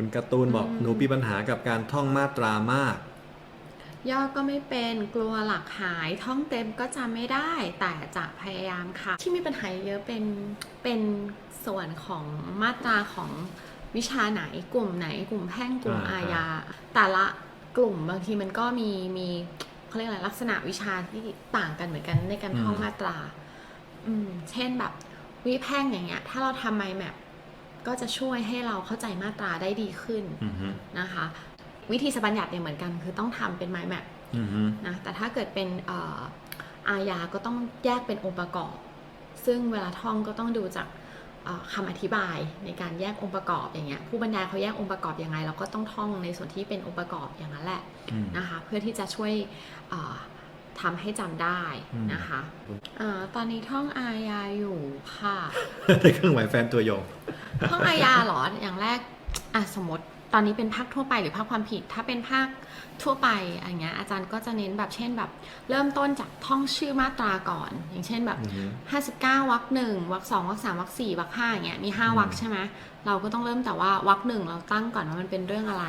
คุณการ์ตูนบอกอืมหนูมีปัญหากับการท่องมาตรามาก ย่อก็ไม่เป็นกลัวหลักหายท่องเต็มก็จำไม่ได้ แต่จะพยายามค่ะ ที่มีปัญหาเยอะเป็นเป็นส่วนของมาตราของวิชาไหนกลุ่มไหน กลุ่มแพ่งกลุ่มอ่า อาญาแต่ละกลุ่มบางทีมันก็มีมีเขาเรียกอะไรลักษณะวิชาที่ต่างกันเหมือนกันในการท่องมาตรา อืม เช่นแบบวิแพ่งอย่างเงี้ย ถ้าเราทำไมแมป ก็จะช่วยให้เราเข้าใจมาตราได้ดีขึ้นอือฮึนะคะ วิธีสบัญญัติเนี่ยเหมือนกันคือต้องทำเป็นไมแมปอือฮึนะแต่ถ้าเกิดเป็นเอ่ออาญาก็ต้องแยกเป็นองค์ประกอบ ซึ่งเวลาท่องก็ต้องดูจากเอ่อคำอธิบายในการแยกองค์ประกอบอย่างเงี้ยผู้บรรยายเขาแยกองค์ประกอบยังไง เราก็ต้องท่องในส่วนที่เป็นองค์ประกอบอย่างนั้นแหละอืมนะคะเพื่อที่จะช่วยเอ่อ ทำให้จำได้นะคะเอ่อตอนนี้ท่องอาญาอยู่ค่ะได้เครื่องหมายแฟนตัวยงห้องอาญาเหรอ อย่างแรกอะสมมติตอนนี้เป็นภาคทั่วไปหรือภาคความผิด ถ้าเป็นภาคทั่วไปอย่างเงี้ยอาจารย์ก็จะเน้นแบบเช่นแบบ เริ่มต้นจากท่องชื่อมาตราก่อน อย่างเช่นแบบอือฮึ59วรรคหนึ่งวรรคสองวรรคสามวรรคสี่วรรคห้าอย่างเงี้ยมีห้าอืมวรรคใช่ไหมเราก็ต้องเริ่มแต่ว่าวรรคหนึ่งเราตั้งก่อนว่ามันเป็นเรื่องอะไร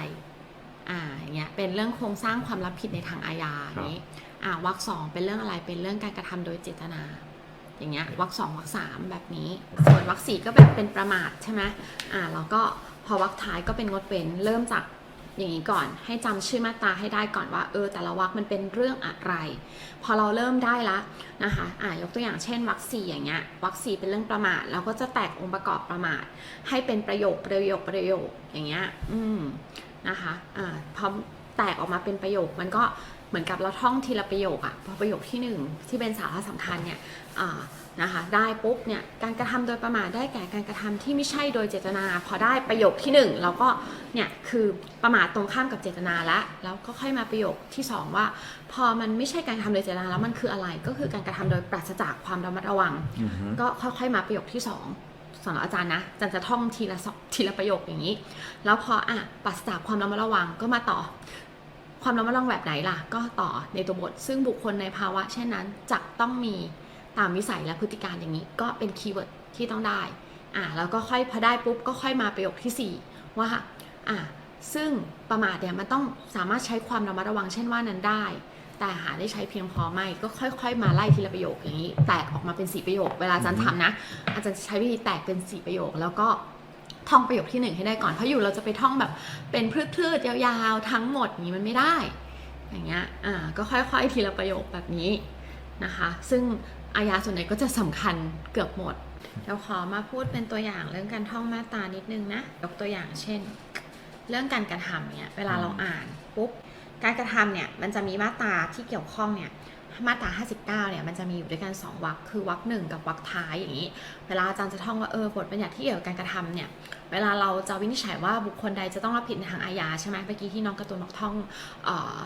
อ่าอย่างเงี้ยเป็นเรื่องโครงสร้างความรับผิดในทางอาญาอย่างงี้ อ่าวรรคสองเป็นเรื่องอะไรเป็นเรื่องการกระทำโดยเจตนา อย่างเงี้ยวรรคสองวรรคสามแบบนี้ ส่วนวรรคสี่ก็เป็นเป็นประมาทใช่ไหมอ่าแล้วก็พอวรรคท้ายก็เป็นงดเว้นเริ่มจากอย่างนี้ก่อนให้จำชื่อมาตราให้ได้ก่อนว่าเออแต่ละวรรคมันเป็นเรื่องอะไร พอเราเริ่มได้ละนะคะอ่ายกตัวอย่างเช่นวรรคสี่อย่างเงี้ยวรรคสี่เป็นเรื่องประมาทเราก็จะแตกองค์ประกอบประมาท ให้เป็นประโยคประโยคประโยคอย่างเงี้ยอืมนะคะอ่าพอแตกออกมาเป็นประโยคมันก็ เหมือนกับเราท่องทีละประโยคอะพอประโยคที่หนึ่งที่เป็นสาระสำคัญเนี่ยอ่านะคะได้ปุ๊บเนี่ยการกระทำโดยประมาทได้แก่การกระทำที่ไม่ใช่โดยเจตนา พอได้ประโยคที่หนึ่งเราก็เนี่ยคือประมาทตรงข้ามกับเจตนาแล้วแล้วก็ค่อยมาประโยคที่สองว่า พอมันไม่ใช่การกระทำโดยเจตนาแล้วมันคืออะไรก็คือการกระทำโดยปราศจากความระมัดระวังอือฮึก็ค่อยๆมาประโยคที่สองสำหรับอาจารย์นะอาจารย์จะท่องทีละสองทีละประโยคอย่างนี้ แล้วพออะปราศจากความระมัดระวังก็มาต่อ ความระมัดระวังแบบไหนล่ะ ก็ต่อในตัวบท ซึ่งบุคคลในภาวะเช่นนั้นจะต้องมีตามวิสัยและพฤติการอย่างนี้ ก็เป็นคีย์เวิร์ดที่ต้องได้อะแล้วก็ค่อยพอได้ปุ๊บก็ค่อยมาประโยคที่สี่ว่าอะซึ่งประมาทเนี่ยมันต้องสามารถใช้ความระมัดระวังเช่นว่านั้นได้ แต่หาได้ใช้เพียงพอไหมก็ค่อย ๆ มาไล่ทีละประโยคอย่างนี้ แตกออกมาเป็นสี่ประโยค เวลาอาจารย์ทำนะ อาจารย์ใช้วิธีแตกเป็นสี่ประโยค แล้วก็ ท่องประโยคที่หนึ่งให้ได้ก่อน เพราะอยู่เราจะไปท่องแบบเป็นพืดๆยาวๆทั้งหมดนี้มันไม่ได้ อย่างเงี้ย อ่า ก็ค่อยๆทีละประโยคแบบนี้นะคะ ซึ่งอายาส่วนใหญ่ก็จะสำคัญเกือบหมดเดี๋ยวขอมาพูดเป็นตัวอย่างเรื่องการท่องมาตานิดนึงนะ ยกตัวอย่างเช่น เรื่องการกระทำเนี่ย เวลาเราอ่านปุ๊บ การกระทำเนี่ย มันจะมีมาตาที่เกี่ยวข้องเนี่ย มาตรา 59 เนี่ย มันจะมีอยู่ด้วยกัน 2วรรคคือวรรคหนึ่งกับวรรคท้ายอย่างนี้ เวลาอาจารย์จะท่องว่า เออบทบัญญัติที่เกี่ยวกับการกระทำเนี่ย เวลาเราจะวินิจฉัยว่าบุคคลใดจะต้องรับผิดในทางอาญาใช่ไหมเมื่อกี้ที่น้องกร์ตูนบอกท่องออ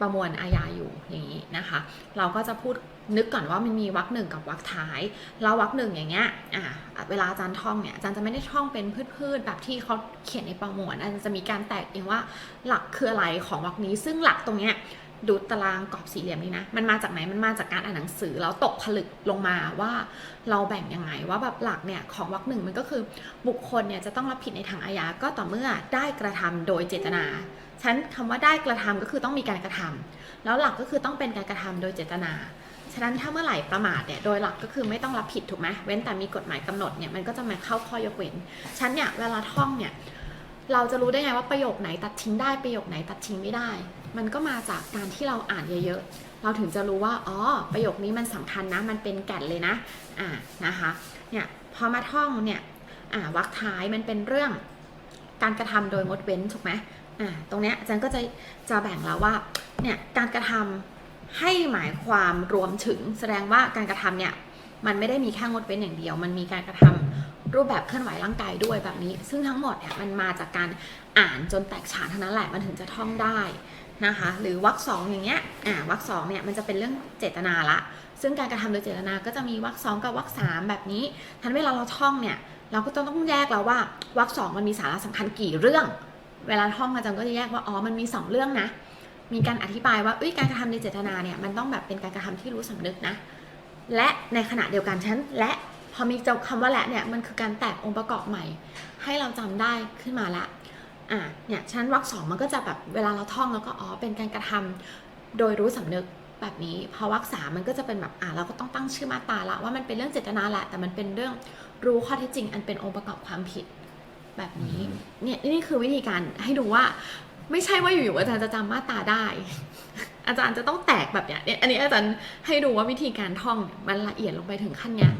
ประมวลอาญาอยู่อย่างนี้นะคะ เราก็จะพูดนึกก่อนว่ามันมีวรรคหนึ่งกับวรรคท้าย แล้ววรรคหนึ่งอย่างเงี้ยอ่าเวลาอาจารย์ท่องเนี่ยอาจารย์จะไม่ได้ท่องเป็นพืชๆแบบที่เขาเขียนในประมวลอาจารย์จะมีการแตกเองว่าหลักคืออะไรของวรรคนี้ ซึ่งหลักตรงเนี้ย ดูตารางกรอบสี่เหลี่ยมนี้นะ มันมาจากไหน มันมาจากการอ่านหนังสือแล้วตกผลึกลงมาว่าเราแบ่งยังไงว่าแบบหลักเนี่ยของวรรคหนึ่งมันก็คือบุคคลเนี่ยจะต้องรับผิดในทางอาญาก็ต่อเมื่อได้กระทำโดยเจตนาฉันคำว่าได้กระทำก็คือต้องมีการกระทำแล้วหลักก็คือต้องเป็นการกระทำโดยเจตนาฉะนั้นถ้าเมื่อไหร่ประมาทเนี่ยโดยหลักก็คือไม่ต้องรับผิดถูกไหมเว้นแต่มีกฎหมายกำหนดเนี่ยมันก็จะมาเข้าข้อยกเว้นฉันเนี่ยเวลาท่องเนี่ยเราจะรู้ได้ไงว่าประโยคไหนตัดทิ้งได้ประโยคไหนตัดทิ้งไม่ได้ มันก็มาจากการที่เราอ่านเยอะๆ เราถึงจะรู้ว่า อ๋อ ประโยคนี้มันสำคัญนะ มันเป็นแก่นเลยนะ อ่า นะคะ เนี่ย พอมาท่องเนี่ย อ่าวรรคท้ายมันเป็นเรื่องการกระทำโดยงดเว้น ถูกไหมอ่า ตรงเนี้ยอาจารย์ก็จะ จะแบ่งแล้วว่า เนี่ย การกระทำให้หมายความรวมถึง แสดงว่าการกระทำเนี่ย มันไม่ได้มีแค่งดเว้นอย่างเดียว มันมีการกระทำรูปแบบเคลื่อนไหวร่างกายด้วยแบบนี้ ซึ่งทั้งหมดเนี่ยมันมาจากการอ่านจนแตกฉานเท่านั้นแหละ มันถึงจะท่องได้ นะคะหรือวรรคสองอย่างเงี้ยอ่าวรรคสองเนี่ยมันจะเป็นเรื่องเจตนาละ ซึ่งการกระทำโดยเจตนาก็จะมีวรรคสองกับวรรคสามแบบนี้ทันเวลาเราท่องเนี่ยเราก็ต้องต้องแยกแล้วว่าวรรคสองมันมีสาระสำคัญกี่เรื่อง เวลาท่องอาจารย์ก็จะแยกว่าอ๋อมันมีสองเรื่องนะ มีการอธิบายว่าเอ้ยการกระทำในเจตนาเนี่ยมันต้องแบบเป็นการกระทำที่รู้สำนึกนะ และในขณะเดียวกันฉันและพอมีเจ้าคำว่าและเนี่ยมันคือการแตกองค์ประกอบใหม่ ให้เราจำได้ขึ้นมาละ อะเนี่ยชั้นวรรคสองมันก็จะแบบเวลาเราท่องแล้วก็อ๋อเป็นการกระทำโดยรู้สำนึกแบบนี้พอวรรคสามมันก็จะเป็นแบบอะเราก็ต้องตั้งชื่อมาตราละว่ามันเป็นเรื่องเจตนาแหละแต่มันเป็นเรื่องรู้ข้อเท็จจริง อันเป็นองค์ประกอบความผิดแบบนี้เนี่ยนี่คือวิธีการให้ดูว่า ไม่ใช่ว่าอยู่ๆอาจารย์จะจำมาตราได้ อาจารย์จะต้องแตกแบบเนี้ยเนี่ยอันนี้อาจารย์ให้ดูว่าวิธีการท่องเนี่ยมันละเอียดลงไปถึงขั้นเนี้ย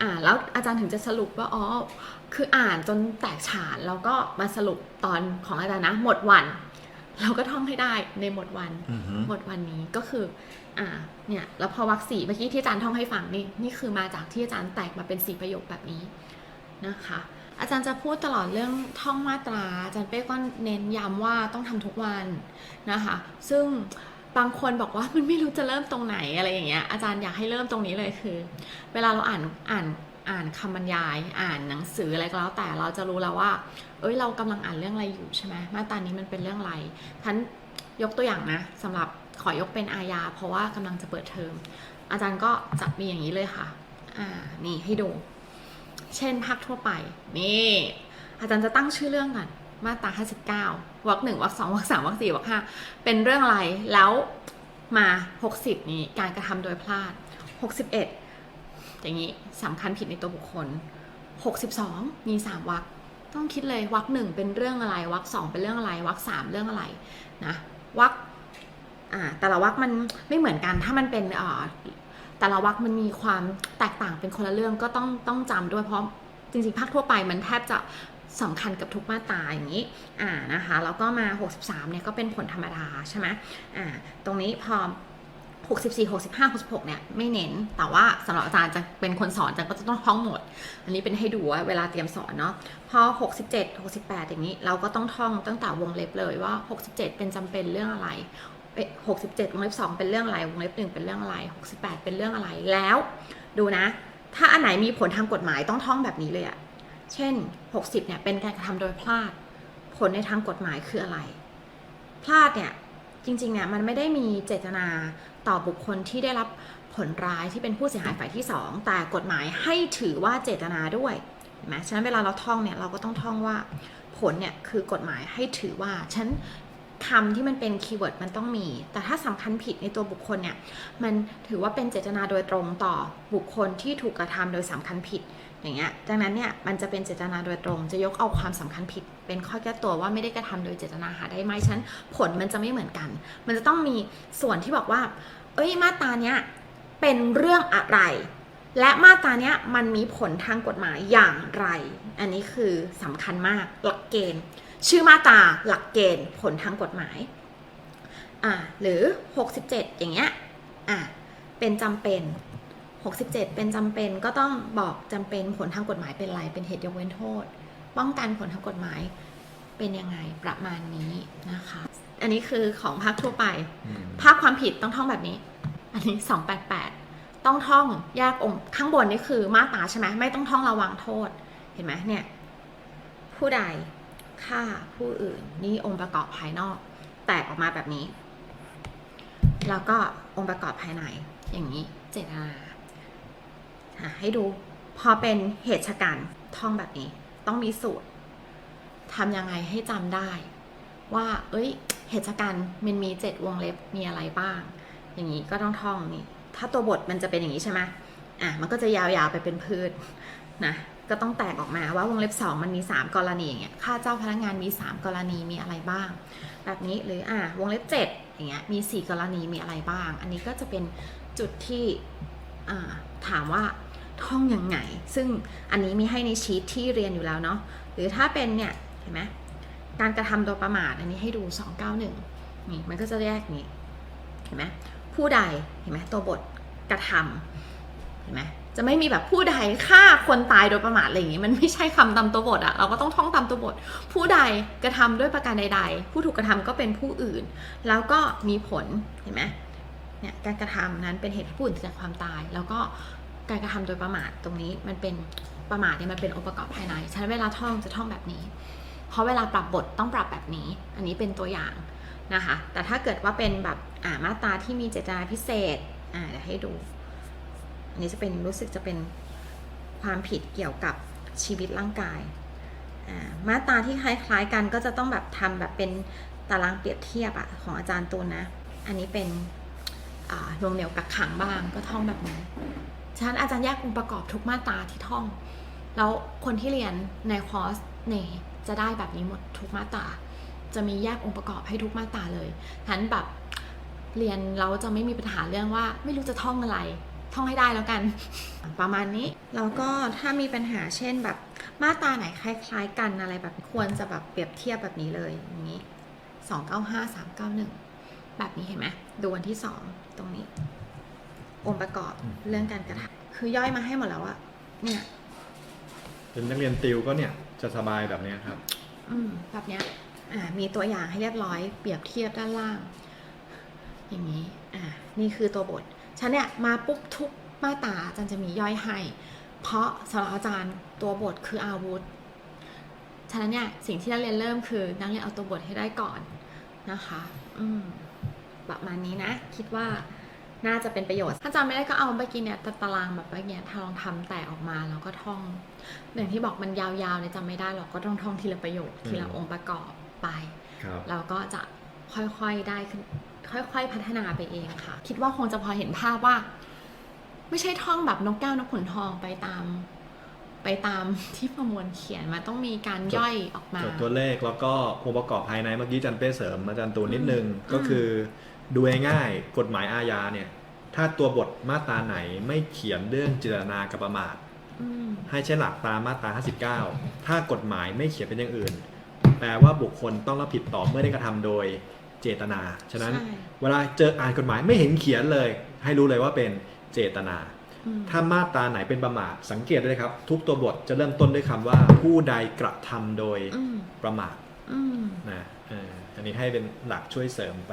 อ่าแล้วอาจารย์ถึงจะสรุปว่าอ๋อคืออ่านจนแตกฉานแล้วก็มาสรุปตอนของอาจารย์นะ หมดวัน เราก็ท่องให้ได้ในหมดวันอือฮึหมดวันนี้ก็คืออ่าเนี่ยแล้วพอวรรคสี่เมื่อกี้ที่อาจารย์ท่องให้ฟังนี่นี่คือมาจากที่อาจารย์แตกมาเป็นสี่ประโยคแบบนี้นะคะอาจารย์จะพูดตลอดเรื่องท่องมาตรา อาจารย์เป้ก็เน้นย้ำว่าต้องทำทุกวันนะคะ ซึ่ง บางคนบอกว่ามันไม่รู้จะเริ่มตรงไหนอะไรอย่างเงี้ยอาจารย์อยากให้เริ่มตรงนี้เลยคือ เวลาเราอ่านอ่านอ่านคำบรรยาย อ่านหนังสืออะไรก็แล้วแต่เราจะรู้แล้วว่า เอ้ยเรากำลังอ่านเรื่องอะไรอยู่ใช่ไหมมาตรานี้มันเป็นเรื่องอะไรทันยกตัวอย่างนะสำหรับขอยกเป็นอาญาเพราะว่ากำลังจะเปิดเทอมอาจารย์ก็จะมีอย่างนี้เลยค่ะ อ่านี่ให้ดู เช่นภาคทั่วไปนี่อาจารย์จะตั้งชื่อเรื่องก่อน มาตรา 59วรรคหนึ่งวรรคสองวรรคสามวรรคสี่วรรคห้าเป็นเรื่องอะไรแล้วมา 60 นี้การกระทำโดยพลาด 61 อย่างนี้สำคัญผิดในตัวบุคคล 62 มี 3วรรคต้องคิดเลยวรรคหนึ่งเป็นเรื่องอะไรวรรคสองเป็นเรื่องอะไรวรรคสามเรื่องอะไรนะวรรคอ่าแต่ละวรรคมันไม่เหมือนกันถ้ามันเป็นอ่าแต่ละวรรคมันมีความแตกต่างเป็นคนละเรื่องก็ต้องต้องจำด้วยเพราะจริงๆภาคทั่วไปมันแทบจะ สำคัญกับทุกมาตราอย่างนี้อ่านะคะแล้วก็มา 63เนี่ยก็เป็นผลธรรมดาใช่ไหมอ่าตรงนี้พอ64 65 66เนี่ยไม่เน้น แต่ว่าสำหรับอาจารย์จะเป็นคนสอนอาจารย์ก็จะต้องท่องหมด อันนี้เป็นให้ดูว่าเวลาเตรียมสอนเนาะ พอ 67 68 อย่างนี้ เราก็ต้องท่องตั้งแต่วงเล็บเลยว่า 67 เป็นจำเป็นเรื่องอะไร 67 วงเล็บ 2 เป็นเรื่องอะไร วงเล็บ 1 เป็นเรื่องอะไร 68 เป็นเรื่องอะไร แล้วดูนะ ถ้าอันไหนมีผลทางกฎหมายต้องท่องแบบนี้เลยอะ เช่น 60เนี่ยเป็นการกระทำโดยพลาด ผลในทางกฎหมายคืออะไร พลาดเนี่ยจริงๆเนี่ยมันไม่ได้มีเจตนาต่อบุคคลที่ได้รับผลร้ายที่เป็นผู้เสียหายฝ่ายที่ 2 แต่กฎหมายให้ถือว่าเจตนาด้วยเห็นไหมฉะนั้นเวลาเราท่องเนี่ยเราก็ต้องท่องว่าผลเนี่ยคือกฎหมายให้ถือว่าฉัน คำที่มันเป็นคีย์เวิร์ดมันต้องมี แต่ถ้าสำคัญผิดในตัวบุคคลเนี่ย มันถือว่าเป็นเจตนาโดยตรงต่อบุคคลที่ถูกกระทำโดยสำคัญผิด อย่างเงี้ย ดังนั้นเนี่ย มันจะเป็นเจตนาโดยตรง จะยกเอาความสำคัญผิด เป็นข้อแก้ตัวว่าไม่ได้กระทำโดยเจตนาหาได้ไหมฉันผลมันจะไม่เหมือนกัน มันจะต้องมีส่วนที่บอกว่า เอ้ย มาตราเนี้ยเป็นเรื่องอะไร และมาตราเนี้ยมันมีผลทางกฎหมายอย่างไร อันนี้คือสำคัญมากหลักเกณฑ์ ชื่อมาตราหลักเกณฑ์ผลทางกฎหมายอ่าหรือ 67 อย่างเงี้ยอ่าเป็นจำเป็น 67 เป็นจำเป็นก็ต้องบอกจำเป็นผลทางกฎหมายเป็นอะไรเป็นเหตุยกเว้นโทษ ป้องกันผลทางกฎหมายเป็นยังไงประมาณนี้นะคะ อันนี้คือของภาคทั่วไปอืมภาพความผิดต้องท่องแบบนี้ อันนี้ 288 ต้องท่องแยกองค์ข้างบนนี่คือมาตราใช่ไหมไม่ต้องท่องระวังโทษ เห็นไหมเนี่ย ผู้ใด ฆ่าผู้อื่น นี่องค์ประกอบภายนอก แตกออกมาแบบนี้ แล้วก็องค์ประกอบภายใน อย่างนี้เจตนาให้ดูพอเป็นเหตุชะกันท่องแบบนี้ ต้องมีสูตรทำยังไงให้จำได้ ว่า เอ้ย เหตุการณ์มันมีเจ็ดวงเล็บมีอะไรบ้าง อย่างนี้ก็ต้องท่องนี่ถ้าตัวบทมันจะเป็นอย่างนี้ใช่ไหมอะมันก็จะยาวๆไปเป็นพืชนะ ก็ต้องแตกออกมาว่าวงเล็บสองมันมี 3 กรณีอย่างเงี้ยค่าเจ้าพนักงานมี 3 กรณีมีอะไรบ้าง แบบนี้หรืออะวงเล็บ 7 อย่างเงี้ยมี 4 กรณีมีอะไรบ้าง อันนี้ก็จะเป็นจุดที่อ่าถามว่าท่องยังไง ซึ่งอันนี้มีให้ในชีตที่เรียนอยู่แล้วเนาะหรือถ้าเป็นเนี่ยเห็นไหมการกระทำโดยประมาทอันนี้ให้ดู 291นี่มันก็จะแยกนี้เห็นไหมผู้ใดเห็นไหมตัวบทกระทำเห็นไหม จะไม่มีแบบผู้ใดฆ่าคนตายโดยประมาทอะไรอย่างงี้มันไม่ใช่คำตามตัวบทอะเราก็ต้องท่องตามตัวบท ผู้ใดกระทำด้วยประการใด ๆ ผู้ถูกกระทำก็เป็นผู้อื่น แล้วก็มีผลเห็นไหมเนี่ยการกระทำนั้นเป็นเหตุให้ผู้อื่นถึงแก่ความตาย แล้วก็การกระทำโดยประมาทตรงนี้มันเป็นประมาทเนี่ยมันเป็นองค์ประกอบภายในฉันเวลาท่องจะท่องแบบนี้ เพราะเวลาปรับบทต้องปรับแบบนี้ อันนี้เป็นตัวอย่างนะคะแต่ถ้าเกิดว่าเป็นแบบอ่ามาตราที่มีเจตนาพิเศษอ่าเดี๋ยวให้ดู นี้จะเป็นรู้สึกจะเป็นความผิดเกี่ยวกับชีวิตร่างกายมาตราที่คล้ายๆกันก็จะต้องแบบทำแบบเป็นตารางเปรียบเทียบอะของอาจารย์ตูนนะ อันนี้เป็นรวมเหนียวกักขังบ้างก็ท่องแบบนั้ฉะนั้นอาจารย์แยกองค์ประกอบทุกมาตราที่ท่อง แล้วคนที่เรียนในคอร์สเนี่ยจะได้แบบนี้หมดทุกมาตรา จะมีแยกองค์ประกอบให้ทุกมาตราเลยฉะนั้นแบบเรียนเราจะไม่มีปัญหาเรื่องว่าไม่รู้จะท่องอะไร ท่องให้ได้แล้วกัน ประมาณนี้ แล้วก็ถ้ามีปัญหาเช่นแบบมาตราไหนคล้าย ๆ กันอะไรแบบควรจะแบบเปรียบเทียบแบบนี้เลยอย่างนี้ 295 391 แบบนี้เห็นไหมดูวันที่ 2 ตรงนี้ องค์ประกอบอืมเรื่องการกระทำคือย่อยมาให้หมดแล้วอะเนี่ยเป็นนักเรียนติวก็เนี่ยจะสบายแบบเนี้ยครับ อืมแบบเนี้ยอ่ามีตัวอย่างให้เรียบร้อย เปรียบเทียบด้านล่าง อย่างนี้ อ่า นี่คือตัวบท ฉันเนี่ยมาปุ๊บทุกมาตราอาจารย์จะมีย่อยให้ เพราะสำหรับอาจารย์ตัวบทคืออาวุธ ฉะนั้นเนี่ยสิ่งที่นักเรียนเริ่มคือนักเรียนเอาตัวบทให้ได้ก่อนนะคะ อืมประมาณนี้นะ คิดว่าน่าจะเป็นประโยชน์ ถ้าจำไม่ได้ก็เอาเมื่อกี้เนี่ยตารางแบบเมื่อกี้ถ้าลองทำแต่ออกมาแล้วก็ท่องอย่างที่บอกมันยาวๆเนี่ยจำไม่ได้หรอกก็ต้องท่องทีละประโยคทีละอืมองค์ประกอบไปครับเราก็จะค่อยๆได้ขึ้น ค่อย ๆ พัฒนาไปเองค่ะ คิดว่าคงจะพอเห็นภาพว่า ไม่ใช่ท่องแบบนกแก้วนกขุนทองไปตาม ไปตามที่ประมวลเขียนมาต้องมีการย่อยออกมาจดตัวเลขแล้วก็องค์ประกอบภายในเมื่อกี้อาจันเป้เสริมอาจารย์ตูนนิดนึงอืมก็คือดูง่ายๆกฎหมายอาญาเนี่ย ถ้าตัวบทมาตราไหนไม่เขียนเรื่องเจตนากับประมาทอืมให้ใช้หลักตามมาตรา 59 ถ้ากฎหมายไม่เขียนเป็นอย่างอื่น แปลว่าบุคคลต้องรับผิดต่อเมื่อได้กระทำโดย เจตนา ฉะนั้นใช่เวลาเจออ่านกฎหมายไม่เห็นเขียนเลย ให้รู้เลยว่าเป็นเจตนาอืมถ้ามาตราไหนเป็นประมาทสังเกตด้วยครับ ทุกตัวบทจะเริ่มต้นด้วยคำว่าผู้ใดกระทำโดยอืมประมาทอืมนะเอออันนี้ให้เป็นหลักช่วยเสริมไป